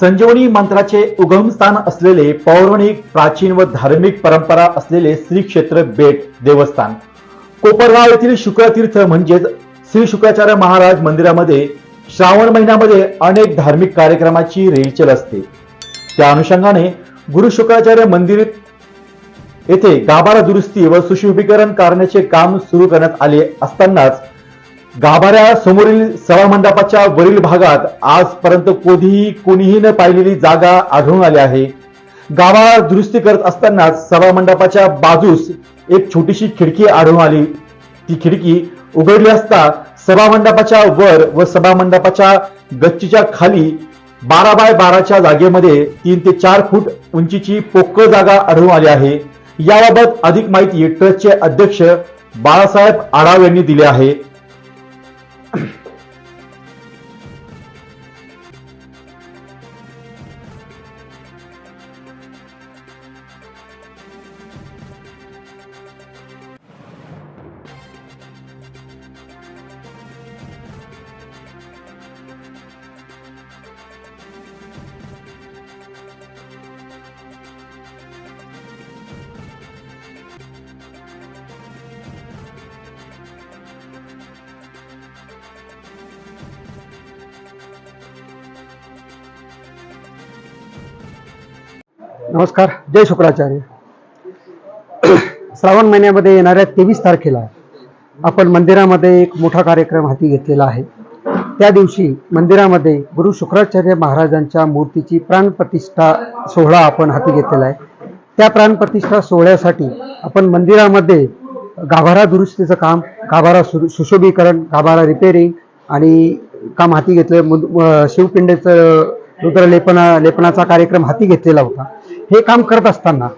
संजीवनी मंत्राचे उगमस्थान असलेले पौराणिक प्राचीन व धार्मिक परंपरा असलेले श्री क्षेत्र बेट देवस्थान. कोपरगाव येथील शुक्रतीर्थ म्हणजेच श्री शुक्राचार्य महाराज मंदिरामध्ये श्रावण महिन्यामध्ये अनेक धार्मिक कार्यक्रमाची रेलचेल असते. त्या अनुषंगाने गुरु शुक्राचार्य मंदिर येथे गाभारा दुरुस्ती व सुशोभीकरण करण्याचे काम सुरू करण्यात आले असतानाच गाभाऱ्या समोरील सभामंडपाच्या वरील भागात आजपर्यंत कोणीही कोणीही न पाहिलेली जागा आढळून आली आहे. गाभारा दुरुस्ती करत असतानाच सभामंडपाच्या बाजूस एक छोटीशी खिडकी आढळून आली. ती खिडकी उघडली असता सभामंडपाच्या वर व सभामंडपाच्या गच्चीच्या खाली बारा बाय बाराच्या जागेमध्ये तीन ते चार फूट उंचीची पोकळ जागा आढळून आली आहे. याबाबत अधिक माहिती ट्रस्टचे अध्यक्ष बाळासाहेब आढाव यांनी दिली आहे. नमस्कार जय शुक्राचार्य. श्रावण महिन्यामध्ये येणाऱ्या तेवीस तारखेला आपण मंदिरामध्ये एक मोठा कार्यक्रम हाती घेतलेला आहे. त्या दिवशी मंदिरामध्ये गुरु शुक्राचार्य महाराजांच्या मूर्तीची प्राणप्रतिष्ठा सोहळा आपण हाती घेतलेला आहे. त्या प्राणप्रतिष्ठा सोहळ्यासाठी आपण मंदिरामध्ये गाभारा दुरुस्तीचं काम गाभारा सु सुशोभीकरण गाभारा रिपेरिंग आणि काम हाती घेतलं. शिवपिंडेचं रुद्रलेपना लेपनाचा कार्यक्रम हाती घेतलेला होता. हे काम करत असताना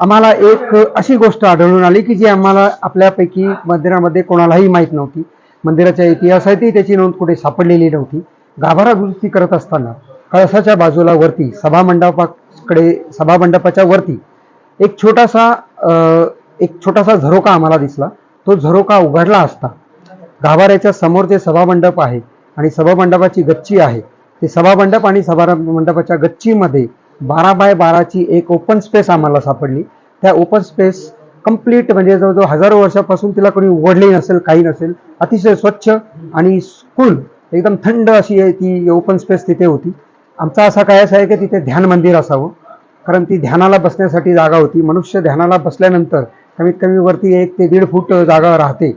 आम्हाला एक अशी गोष्ट आढळून आली की जी आम्हाला आपल्यापैकी मंदिरामध्ये कोणालाही माहीत नव्हती. मंदिराच्या इतिहासातही त्याची नोंद कुठे सापडलेली नव्हती. गाभारा दुरुस्ती करत असताना कळसाच्या बाजूला वरती सभामंडपाकडे सभामंडपाच्या वरती एक छोटासा एक छोटासा झरोका आम्हाला दिसला. तो झरोका उघडला असता. गाभाऱ्याच्या समोर जे सभामंडप आहे आणि सभामंडपाची गच्ची आहे ते सभामंडप आणि सभा मंडपाच्या गच्चीमध्ये बारा बाय बाराची एक ओपन स्पेस आम्हाला सापडली. त्या ओपन स्पेस कंप्लीट म्हणजे जवळजवळ हजारो वर्षापासून तिला कोणी उघडली नसेल काही नसेल. अतिशय स्वच्छ आणि स्कूल एकदम थंड अशी आहे ती ओपन स्पेस तिथे होती. आमचा असा काय असा आहे की तिथे ध्यान मंदिर असावं. कारण ती ध्यानाला बसण्यासाठी जागा होती. मनुष्य ध्यानाला बसल्यानंतर कमीत कमी वरती एक ते दीड फूट जागा राहते.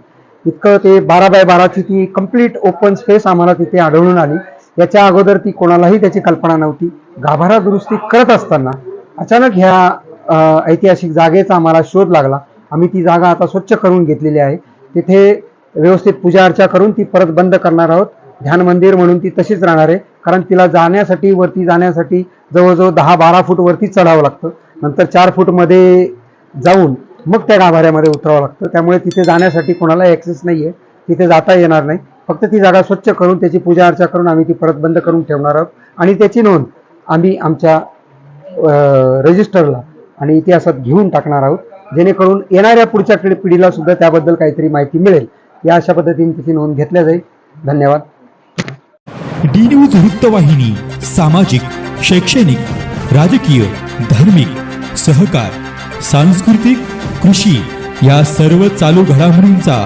इतकं ते बारा बाय बाराची ती कंप्लीट ओपन स्पेस आम्हाला तिथे आढळून आली. याच्या अगोदर ती कोणालाही त्याची कल्पना नव्हती. गाभारा दुरुस्ती करत असताना अचानक ह्या ऐतिहासिक जागेचा आम्हाला शोध लागला. आम्ही ती जागा आता स्वच्छ करून घेतलेली आहे. तिथे व्यवस्थित पूजा अर्चा करून ती परत बंद करणार आहोत. ध्यान मंदिर म्हणून ती तशीच राहणार आहे. कारण तिला जाण्यासाठी वरती जाण्यासाठी जवळजवळ दहा बारा फूट वरती चढावं लागतं. नंतर चार फूटमध्ये जाऊन मग त्या गाभाऱ्यामध्ये उतरावं लागतं. त्यामुळे तिथे जाण्यासाठी कोणाला ॲक्सेस नाही आहे तिथे जाता येणार नाही. फक्त ती जागा स्वच्छ करून त्याची पूजा अर्चा करून आम्ही ती परत बंद करून ठेवणार आहोत. आणि त्याची नोंद आम्ही आमच्या रजिस्टरला आणि इतिहासात घेऊन टाकणार आहोत. जेणेकरून येणाऱ्या पुढच्या पिढीला सुद्धा त्याबद्दल काहीतरी माहिती मिळेल. या अशा पद्धतीने त्याची नोंद घेतल्या जाईल. धन्यवाद. डी न्यूज वृत्तवाहिनी सामाजिक शैक्षणिक राजकीय धार्मिक सहकार सांस्कृतिक कृषी या सर्व चालू घडामोडींचा